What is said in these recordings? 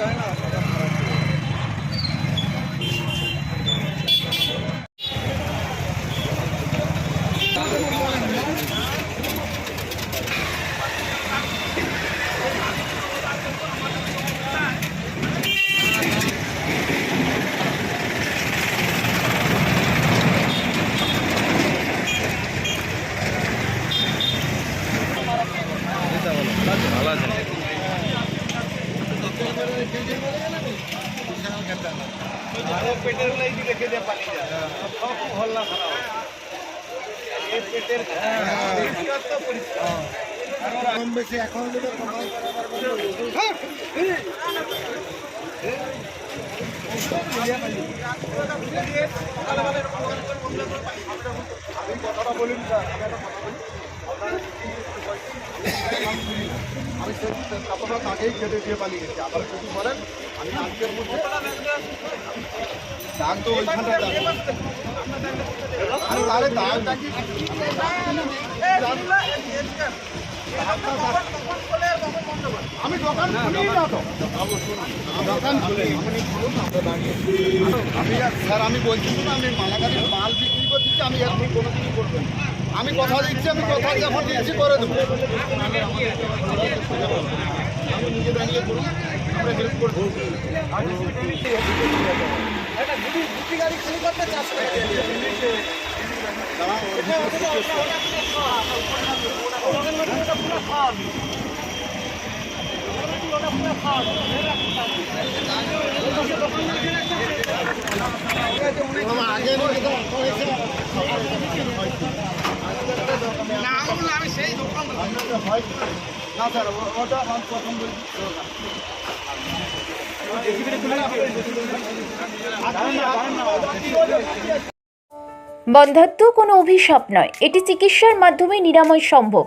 যায় না পেটের লাইটি রেখে দিয়ে পানি যায় আমি কথাটা বলি আমি সেই আপনার আগেই কেটে দিয়ে পালিয়ে গেছি আবার যদি বলেন, আমি আজকের মধ্যে দাগ তো ওইখানটা আমি দোকান খুলি না তো। দোকান খুলি আমি স্যার, আমি বলছি আমি মালাগাড়ি মাল বিক্রি করছি আমি এখন কোনো কিছু করবেন না। আমি কথা দিচ্ছি আমি কথা যখন দিচ্ছি করে দেবো। আগে আমি সেই বলছি বন্ধাত্ম কোনো অভিশাপ নয়। এটি চিকিৎসার মাধ্যমে নিরাময় সম্ভব।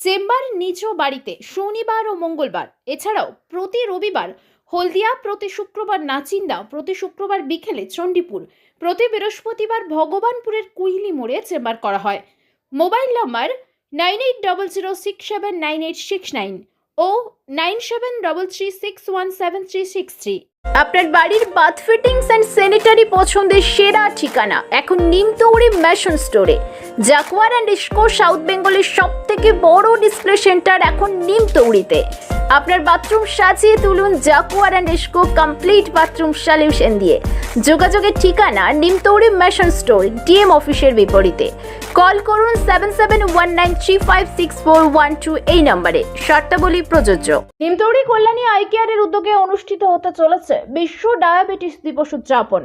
চেম্বার নিজ বাড়িতে শনিবার ও মঙ্গলবার। এছাড়াও প্রতি রবিবার হলদিয়া প্রতি শুক্রবার নাচিন্দা, প্রতি শুক্রবার বিকেলে চণ্ডীপুর, প্রতি বৃহস্পতিবার ভগবানপুরের কুইলি মোড়ে চেম্বার করা হয়। Mobile number nine eight double zero six seven nine eight six nine o nine seven double three six one seven three six three. আপনার বাড়ির বাথ ফিটিংস অ্যান্ড স্যানিটারি পছন্দের সেরা ঠিকানা এখন নিমতৌড়ি ম্যাশন স্টোরে জাকুয়ার অ্যান্ড ইস্কো সাউথ বেঙ্গলের সব থেকে বড় ডিসপ্লে সেন্টার এখন নিমতৌড়িতে। আপনার বাথরুম সাজিয়ে তুলুন Jaquar and Essco complete bathroom solution দিয়ে। যোগাযোগের ঠিকানা নিমতৌড়ি ম্যাশন স্টোর, ডিএম অফিসের বিপরীতে। কল করুন seven seven one nine three five six four one two এই নম্বরে। শর্তাবলী প্রযোজ্য। নিমতৌড়ি কল্যাণী আই কেয়ারের উদ্যোগে অনুষ্ঠিত হতে চলেছে বিশ্ব ডায়াবেটিস দিবস উদযাপন।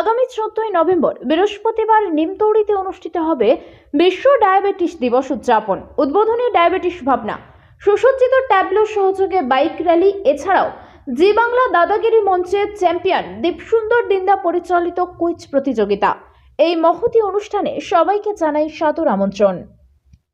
আগামী চোদ্দই নভেম্বর বৃহস্পতিবার নিমতৌড়িতে অনুষ্ঠিত হবে বিশ্ব ডায়াবেটিস দিবস উদযাপন। উদ্বোধনী ডায়াবেটিস ভাবনা। সুসজ্জিত ট্যাবলো সহযোগে বাইক র্যালি, এছাড়াও জি বাংলা দাদাগিরি মঞ্চের চ্যাম্পিয়ন দীপসুন্দর দিন্দা পরিচালিত কুইজ প্রতিযোগিতা। এই মহতি অনুষ্ঠানে সবাইকে জানাই সাদর আমন্ত্রণ।